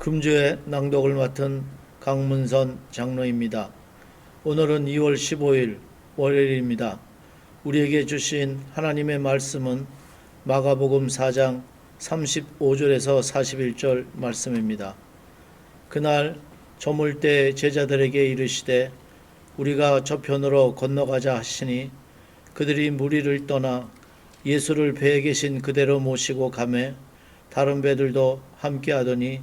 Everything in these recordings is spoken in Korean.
금주의 낭독을 맡은 강문선 장로입니다. 오늘은 2월 15일 월요일입니다. 우리에게 주신 하나님의 말씀은 마가복음 4장 35절에서 41절 말씀입니다. 그날 저물 때 제자들에게 이르시되 우리가 저편으로 건너가자 하시니 그들이 무리를 떠나 예수를 배에 계신 그대로 모시고 가매 다른 배들도 함께 하더니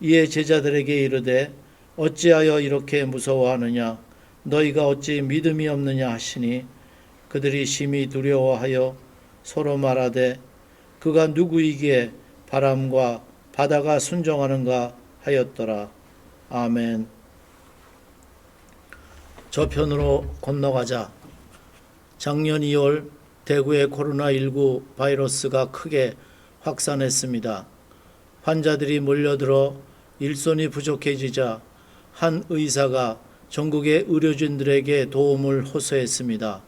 이에 제자들에게 이르되 어찌하여 이렇게 무서워하느냐? 너희가 어찌 믿음이 없느냐 하시니? 그들이 심히 두려워하여 서로 말하되 그가 누구이기에 바람과 바다가 순종하는가 하였더라. 아멘. 저편으로 건너가자. 작년 2월 대구의 코로나19 바이러스가 크게 확산했습니다. 환자들이 몰려들어 일손이 부족해지자 한 의사가 전국의 의료진들에게 도움을 호소했습니다.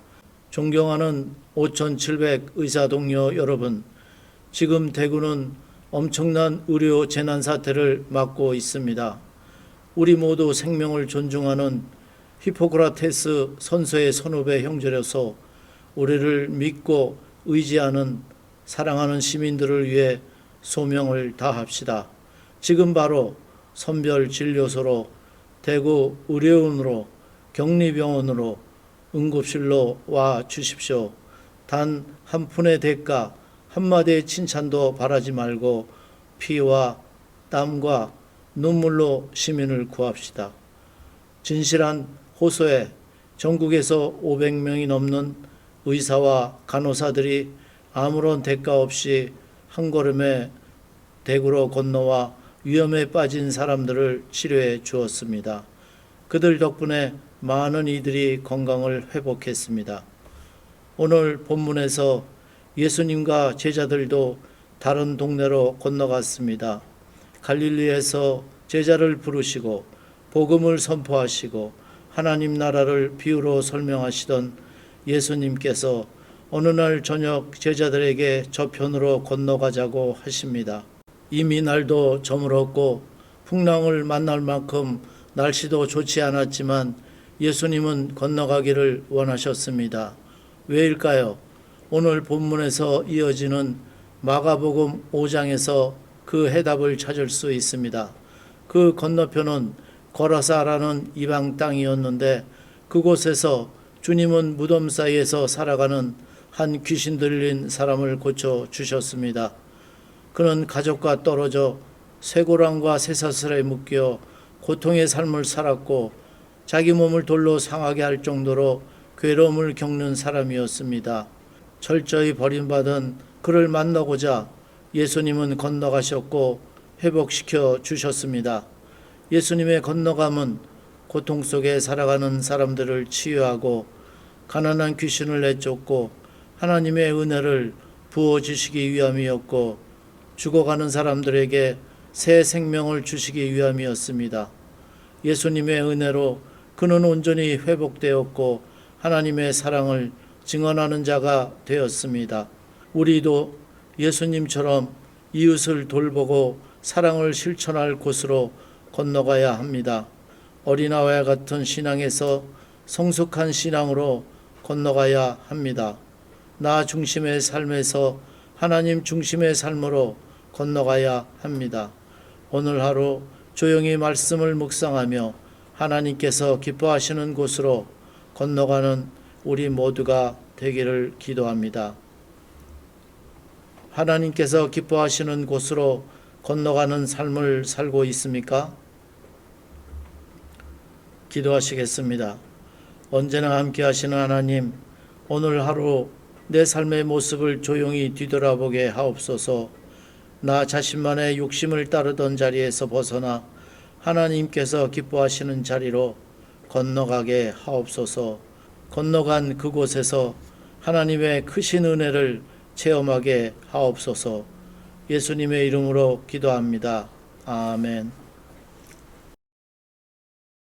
존경하는 5,700 의사 동료 여러분, 지금 대구는 엄청난 의료 재난 사태를 맞고 있습니다. 우리 모두 생명을 존중하는 히포크라테스 선서의 선후배 형제로서 우리를 믿고 의지하는 사랑하는 시민들을 위해 소명을 다합시다. 지금 바로 선별 진료소로 대구 의료원으로 격리병원으로 응급실로 와 주십시오. 단 한 푼의 대가 한마디의 칭찬도 바라지 말고 피와 땀과 눈물로 시민을 구합시다. 진실한 호소에 전국에서 500명이 넘는 의사와 간호사들이 아무런 대가 없이 한 걸음에 대구로 건너와 위험에 빠진 사람들을 치료해 주었습니다. 그들 덕분에 많은 이들이 건강을 회복했습니다. 오늘 본문에서 예수님과 제자들도 다른 동네로 건너갔습니다. 갈릴리에서 제자를 부르시고 복음을 선포하시고 하나님 나라를 비유로 설명하시던 예수님께서 어느 날 저녁 제자들에게 저편으로 건너가자고 하십니다. 이미 날도 저물었고 풍랑을 만날 만큼 날씨도 좋지 않았지만 예수님은 건너가기를 원하셨습니다. 왜일까요? 오늘 본문에서 이어지는 마가복음 5장에서 그 해답을 찾을 수 있습니다. 그 건너편은 거라사라는 이방 땅이었는데 그곳에서 주님은 무덤 사이에서 살아가는 한 귀신 들린 사람을 고쳐 주셨습니다. 그는 가족과 떨어져 쇠고랑과 쇠사슬에 묶여 고통의 삶을 살았고 자기 몸을 돌로 상하게 할 정도로 괴로움을 겪는 사람이었습니다. 철저히 버림받은 그를 만나고자 예수님은 건너가셨고 회복시켜 주셨습니다. 예수님의 건너감은 고통 속에 살아가는 사람들을 치유하고 가난한 귀신을 내쫓고 하나님의 은혜를 부어 주시기 위함이었고 죽어가는 사람들에게 새 생명을 주시기 위함이었습니다. 예수님의 은혜로 그는 온전히 회복되었고 하나님의 사랑을 증언하는 자가 되었습니다. 우리도 예수님처럼 이웃을 돌보고 사랑을 실천할 곳으로 건너가야 합니다. 어린아이와 같은 신앙에서 성숙한 신앙으로 건너가야 합니다. 나 중심의 삶에서 하나님 중심의 삶으로 건너가야 합니다. 오늘 하루 조용히 말씀을 묵상하며 하나님께서 기뻐하시는 곳으로 건너가는 우리 모두가 되기를 기도합니다. 하나님께서 기뻐하시는 곳으로 건너가는 삶을 살고 있습니까? 기도하시겠습니다. 언제나 함께 하시는 하나님, 오늘 하루 내 삶의 모습을 조용히 뒤돌아보게 하옵소서 나 자신만의 욕심을 따르던 자리에서 벗어나 하나님께서 기뻐하시는 자리로 건너가게 하옵소서. 건너간 그곳에서 하나님의 크신 은혜를 체험하게 하옵소서. 예수님의 이름으로 기도합니다. 아멘.